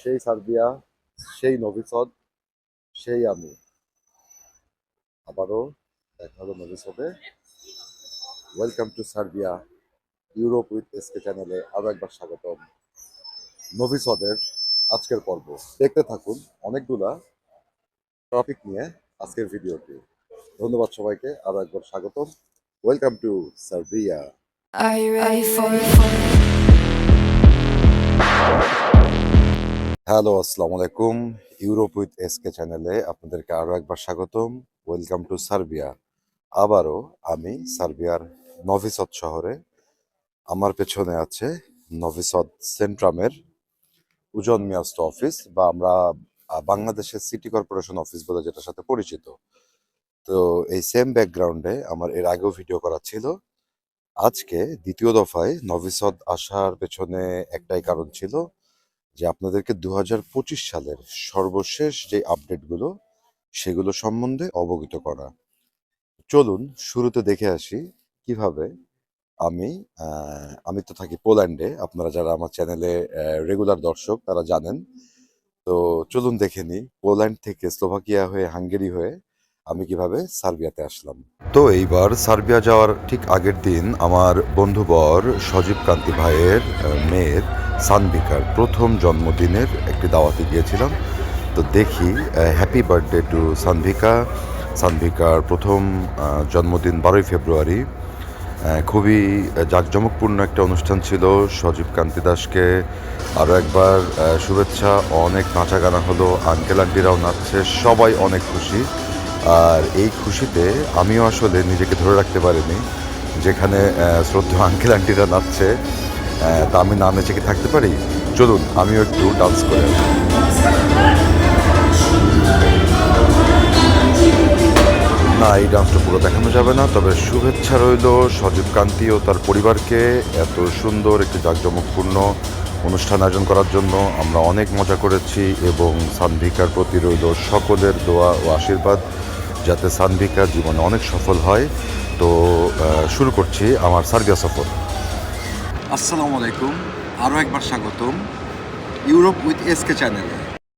সেই সার্বিয়া, সেই নভিসদ সেই আমি আবারও দেখা হলো Novi Sad welcome to Serbia Europe with SK চ্যানেলে আরও একবার স্বাগতম নভিসদের আজকের পর্ব। দেখতে থাকুন অনেকগুলা টপিক নিয়ে আজকের ভিডিওটি। ধন্যবাদ সবাইকে, আরও একবার স্বাগতম। ওয়েলকাম টু সার্বিয়া হ্যালো আসসালামু আলাইকুম ইউরোপ উইথ এসকে চ্যানেলে আপনাদেরকে আরও একবার স্বাগতম। ওয়েলকাম টু সার্বিয়া আবারও আমি সার্বিয়ার নভিসদ শহরে। আমার পেছনে আছে নভিসদ সেন্ট্রামের উজন মিয়াস্ত অফিস বা আমরা বাংলাদেশের সিটি কর্পোরেশন অফিস বলে যেটার সাথে পরিচিত। তো এই সেম ব্যাকগ্রাউন্ডে আমার এর আগেও ভিডিও করা ছিল। আজকে দ্বিতীয় দফায় নভিসদ আসার পেছনে একটাই কারণ ছিল যে আপনাদেরকে দু হাজার পঁচিশ সালের সর্বশেষ যে আপডেটগুলো, সেগুলো সম্বন্ধে অবগত করা। চলুন শুরুতে দেখে আসি কীভাবে আমি আমি তো থাকি পোল্যান্ডে, আপনারা যারা আমার চ্যানেলে রেগুলার দর্শক তারা জানেন। তো চলুন দেখে নিই, পোল্যান্ড থেকে স্লোভাকিয়া হয়ে, হাঙ্গেরি হয়ে আমি কীভাবে সার্বিয়াতে আসলাম। তো এইবার সার্বিয়া যাওয়ার ঠিক আগের দিন আমার বন্ধুবর সজীব কান্তি ভাইয়ের মেয়ের সানবিকার প্রথম জন্মদিনের একটি দাওয়াতে গিয়েছিলাম। তো দেখি হ্যাপি বার্থডে টু সানভিকা সানভিকার প্রথম জন্মদিন বারোই ফেব্রুয়ারি। খুবই জাঁকজমকপূর্ণ একটা অনুষ্ঠান ছিল সজীব কান্তি দাসকে। আরও একবার শুভেচ্ছা, অনেক নাচা গানা হলো আঙ্কেল আন্টিরাও নাচছে, সবাই অনেক খুশি। আর এই খুশিতে আমিও আসলে নিজেকে ধরে রাখতে পারিনি, যেখানে শ্রদ্ধা আঙ্কেল আন্টিরা নাচছে তা আমি না নেচে কি থাকতে পারি? চলুন, আমিও একটু ডান্স করে না, এই ডান্সটা পুরো দেখানো যাবে না, তবে শুভেচ্ছা রইল সজীব কান্তি ও তার পরিবারকে। এত সুন্দর একটি জাঁকজমকপূর্ণ অনুষ্ঠান আয়োজন করার জন্য আমরা অনেক মজা করেছি এবং সানভিকার প্রতি রইল সকলের দোয়া ও আশীর্বাদ। যাতে সানভিকার জীবনে অনেক সফল হয়, তো শুরু করছি আমার সার্বিয়া সফর। আসসালামু আলাইকুম আরও একবার স্বাগতম। ইউরোপ উইথ এসকে চ্যানেলে।